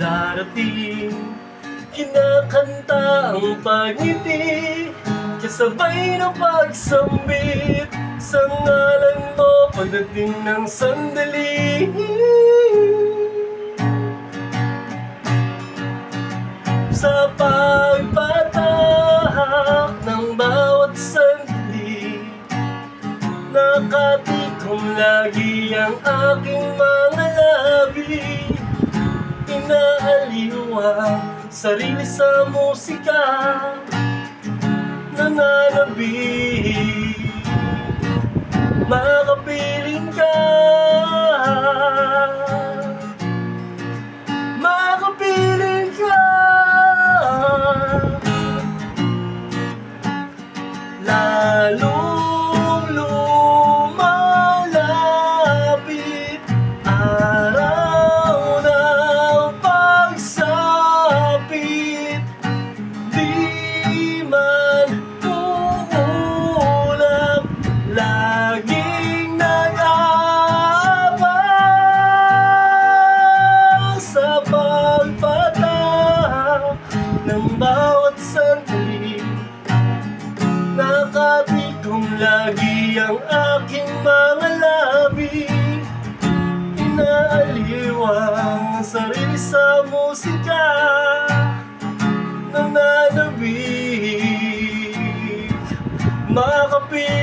Darating. Kinakanta ang pagngiti Kasabay ng pagsambit. Sa ngalan mo Pagdating ng sandali. Sa pagpatak ng bawat sandali Nakatikom lagi ang aking mga labi Inaaliwa sarili sa musika Nananabik ng bawat sandali Nakatikom lagi ang aking mga labi. Inaaliw ang sarili sa musika Nananabig Makapit